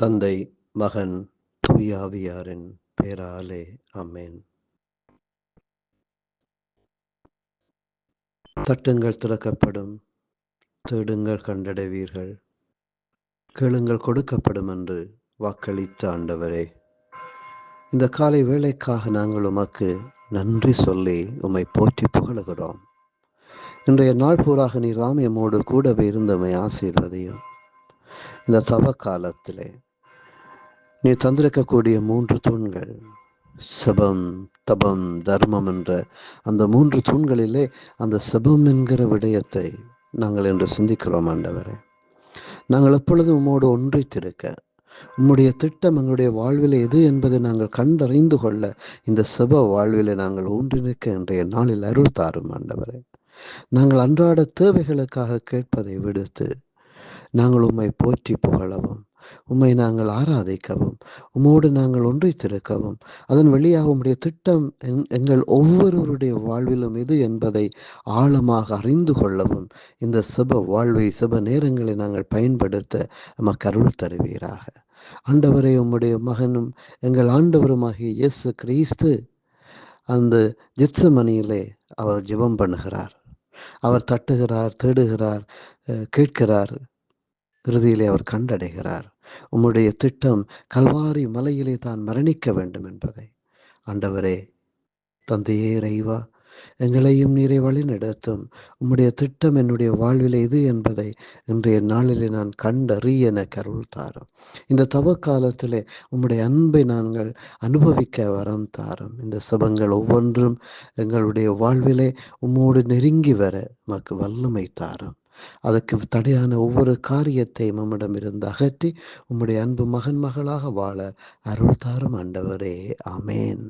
தந்தை மகன் தூயாவியாரின் பேராலே அமேன் தட்டுங்கள் திறக்கப்படும் தேடுங்கள் கண்டடைவீர்கள் கேளுங்கள் கொடுக்கப்படும் என்று வாக்களித்த ஆண்டவரே. இந்த காலை வேலைக்காக நாங்கள் உமக்கு நன்றி சொல்லி உம்மை போற்றி புகழுகிறோம். இன்றைய நாள் பூராக நீ ராமியமோடு கூடவே இருந்தமை ஆசீர்வதியும். இந்த தவ காலத்திலே நீ தந்திருக்கக்கூடிய மூன்று தூண்கள் சபம் தபம் தர்மம் என்ற அந்த மூன்று தூண்களிலே அந்த சபம் என்கிற விடயத்தை நாங்கள் என்று சிந்திக்கிறோம் ஆண்டவரே. நாங்கள் எப்பொழுதும் உம்மோடு ஒன்றித்திருக்க உம்முடைய திட்டம் எங்களுடைய வாழ்வில் எது என்பதை நாங்கள் கண்டறிந்து கொள்ள இந்த செப வாழ்வில் நாங்கள் ஒன்றிருக்க இன்றைய நாளில் அருள் தாரும் ஆண்டவரே. நாங்கள் அன்றாட தேவைகளுக்காக கேட்பதை விடுத்து நாங்கள் உம்மை போற்றி புகழவும். உம்மை நாங்கள் ஆராதிக்கவும் உம்மோடு நாங்கள் ஒன்றித்திருக்கவும். அதன் வழியாக உம்முடைய திட்டம் எங்கள் ஒவ்வொருவருடைய வாழ்விலும் இது என்பதை ஆழமாக அறிந்து கொள்ளவும் இந்த செப வாழ்வை சப நேரங்களை நாங்கள் பயன்படுத்த நமக்கு அருள் தருவீராக. ஆண்டவரை உம்முடைய மகனும் எங்கள் ஆண்டவருமாகிய இயேசு கிறிஸ்து அந்த ஜித்சமணியிலே அவர் ஜெபம் பண்ணுகிறார். அவர் தட்டுகிறார் தேடுகிறார் கேட்கிறார் இறுதியிலே அவர் கண்டடைகிறார். உம்முடைய திட்டம் கல்வாரி மலையிலே தான் மரணிக்க வேண்டும் என்பதை. ஆண்டவரே தந்தையே இறைவா எங்களையும் நீரை வழி நடத்தும் உம்முடைய திட்டம் என்னுடைய வாழ்வில் இது என்பதை இன்றைய நாளிலே நான் கண்டறிய என கருள் தாரும். இந்த தவ காலத்திலே உம்முடைய அன்பை நாங்கள் அனுபவிக்க வரம் தாரும். இந்த சபங்கள் ஒவ்வொன்றும் எங்களுடைய வாழ்விலே உம்மோடு நெருங்கி வர மக்கு வல்லமை தாரும். அதற்கு தடையான ஒவ்வொரு காரியத்தை நம்மிடமிருந்து அகற்றி உம்முடைய அன்பு மகன் மகளாக வாழ அருள் தாரும் ஆண்டவரே. ஆமேன்.